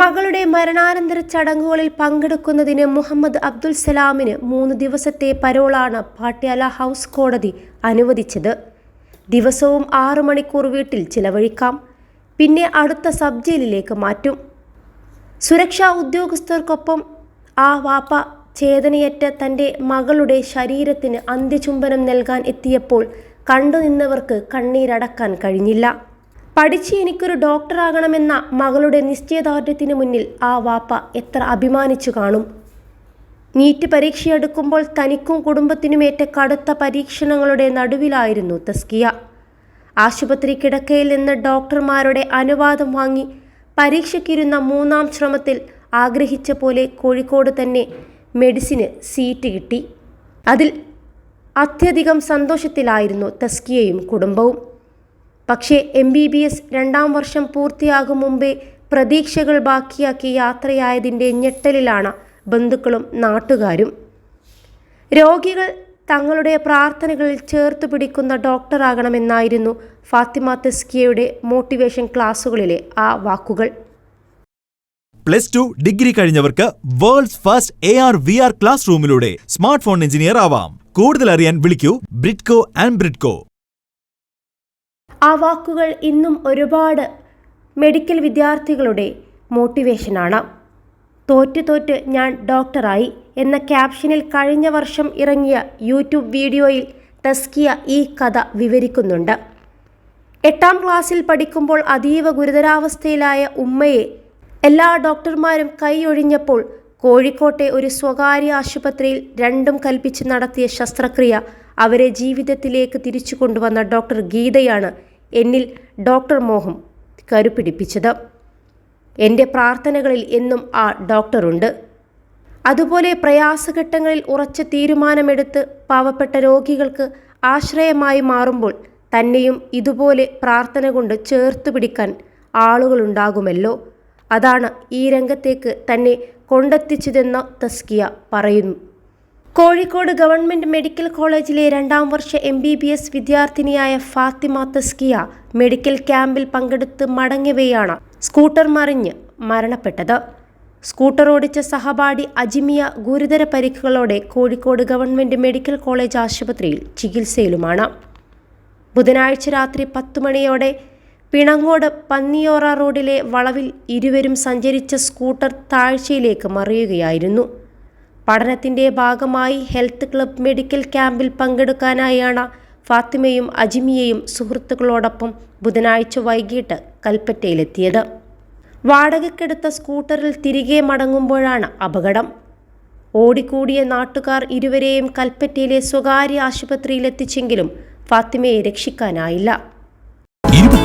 മകളുടെ മരണാനന്തര ചടങ്ങുകളിൽ പങ്കെടുക്കുന്നതിന് മുഹമ്മദ് അബ്ദുൽ സലാമിന് മൂന്ന് ദിവസത്തെ പരോളാണ് പാട്യാല ഹൗസ് കോടതി അനുവദിച്ചത്. ദിവസവും ആറു മണിക്കൂർ വീട്ടിൽ ചിലവഴിക്കാം. പിന്നെ അടുത്ത സബ് ജയിലിലേക്ക് മാറ്റും. സുരക്ഷാ ഉദ്യോഗസ്ഥർക്കൊപ്പം ആ വാപ്പ ചേതനയറ്റ തന്റെ മകളുടെ ശരീരത്തിന് അന്ത്യചുംബനം നൽകാൻ എത്തിയപ്പോൾ കണ്ടുനിന്നവർക്ക് കണ്ണീരടക്കാൻ കഴിഞ്ഞില്ല. പഠിച്ച് എനിക്കൊരു ഡോക്ടറാകണമെന്ന മകളുടെ നിശ്ചയദാർഢ്യത്തിന് മുന്നിൽ ആ വാപ്പ എത്ര അഭിമാനിച്ചു കാണും. നീറ്റ് പരീക്ഷയെടുക്കുമ്പോൾ തനിക്കും കുടുംബത്തിനുമേറ്റ കടുത്ത പരീക്ഷണങ്ങളുടെ നടുവിലായിരുന്നു തസ്കിയ. ആശുപത്രി കിടക്കയിൽ നിന്ന് ഡോക്ടർമാരുടെ അനുവാദം വാങ്ങി പരീക്ഷയ്ക്കിരുന്ന മൂന്നാം ശ്രമത്തിൽ ആഗ്രഹിച്ച പോലെ കോഴിക്കോട് തന്നെ മെഡിസിന് സീറ്റ് കിട്ടി. അതിൽ അത്യധികം സന്തോഷത്തിലായിരുന്നു തസ്കിയയും കുടുംബവും. പക്ഷേ എം ബി ബി എസ് രണ്ടാം വർഷം പൂർത്തിയാകും മുമ്പേ പ്രതീക്ഷകൾ ബാക്കിയാക്കി യാത്രയായതിന്റെ ഞെട്ടലിലാണ് ബന്ധുക്കളും നാട്ടുകാരും. രോഗികൾ തങ്ങളുടെ പ്രാർത്ഥനകളിൽ ചേർത്ത് പിടിക്കുന്ന ഡോക്ടറാകണമെന്നായിരുന്നു ഫാത്തിമ തെസ്കിയയുടെ മോട്ടിവേഷൻ ക്ലാസുകളിലെ ആ വാക്കുകൾ. Plus two degree കഴിഞ്ഞവർക്ക് world's first A R V R class റൂമിലൂടെ smart phone engineer ആവാം. കൂടുതൽ അറിയാൻ വിളിക്കൂ ബ്രിഡ്കോ ആൻഡ് ബ്രിഡ്കോ. ആ വാക്കുകൾ ഇന്നും ഒരുപാട് മെഡിക്കൽ വിദ്യാർത്ഥികളുടെ മോട്ടിവേഷനാണ് തോറ്റ് തോറ്റ് ഞാൻ ഡോക്ടറായി എന്ന ക്യാപ്ഷനിൽ കഴിഞ്ഞ വർഷം ഇറങ്ങിയ യൂട്യൂബ് വീഡിയോയിൽ തസ്കിയ ഈ കഥ വിവരിക്കുന്നുണ്ട്. എട്ടാം ക്ലാസ്സിൽ പഠിക്കുമ്പോൾ അതീവ ഗുരുതരാവസ്ഥയിലായ ഉമ്മയെ എല്ലാ ഡോക്ടർമാരും കൈയൊഴിഞ്ഞപ്പോൾ കോഴിക്കോട്ടെ ഒരു സ്വകാര്യ ആശുപത്രിയിൽ രണ്ടും കൽപ്പിച്ച് നടത്തിയ ശസ്ത്രക്രിയ അവരെ ജീവിതത്തിലേക്ക് തിരിച്ചു കൊണ്ടുവന്ന ഡോക്ടർ ഗീതയാണ് എന്നിൽ ഡോക്ടർ മോഹം കരുപിടിപ്പിച്ചത്. എന്റെ പ്രാർത്ഥനകളിൽ എന്നും ആ ഡോക്ടറുണ്ട്. അതുപോലെ പ്രയാസഘട്ടങ്ങളിൽ ഉറച്ച തീരുമാനമെടുത്ത് പാവപ്പെട്ട രോഗികൾക്ക് ആശ്രയമായി മാറുമ്പോൾ തന്നെയും ഇതുപോലെ പ്രാർത്ഥന കൊണ്ട് ചേർത്ത് പിടിക്കാൻ ആളുകളുണ്ടാകുമല്ലോ. അതാണ് ഈ രംഗത്തേക്ക് തന്നെ കൊണ്ടെത്തിച്ചതെന്ന് തസ്കിയ പറയുന്നു. കോഴിക്കോട് ഗവൺമെന്റ് മെഡിക്കൽ കോളേജിലെ രണ്ടാം വർഷ എം ബി ബി എസ് വിദ്യാർത്ഥിനിയായ ഫാത്തിമ തസ്കിയ മെഡിക്കൽ ക്യാമ്പിൽ പങ്കെടുത്ത് മടങ്ങവെയാണ് സ്കൂട്ടർ മറിഞ്ഞ് മരണപ്പെട്ടത്. സ്കൂട്ടർ ഓടിച്ച സഹപാഠി അജിമിയ ഗുരുതര പരിക്കുകളോടെ കോഴിക്കോട് ഗവൺമെന്റ് മെഡിക്കൽ കോളേജ് ആശുപത്രിയിൽ ചികിത്സയിലുമാണ്. ബുധനാഴ്ച രാത്രി പത്തു മണിയോടെ പിണങ്ങോട് പന്നിയോറ റോഡിലെ വളവിൽ ഇരുവരും സഞ്ചരിച്ച സ്കൂട്ടർ താഴ്ചയിലേക്ക് മറിയുകയായിരുന്നു. പഠനത്തിന്റെ ഭാഗമായി ഹെൽത്ത് ക്ലബ് മെഡിക്കൽ ക്യാമ്പിൽ പങ്കെടുക്കാനായാണ് ഫാത്തിമയും അജിമിയയും സുഹൃത്തുക്കളോടൊപ്പം ബുധനാഴ്ച വൈകിട്ട് കൽപ്പറ്റയിലെത്തിയത്. വാടകയ്ക്കെടുത്ത സ്കൂട്ടറിൽ തിരികെ മടങ്ങുമ്പോഴാണ് അപകടം. ഓടിക്കൂടിയ നാട്ടുകാർ ഇരുവരെയും കൽപ്പറ്റയിലെ സ്വകാര്യ ആശുപത്രിയിലെത്തിച്ചെങ്കിലും ഫാത്തിമയെ രക്ഷിക്കാനായില്ല.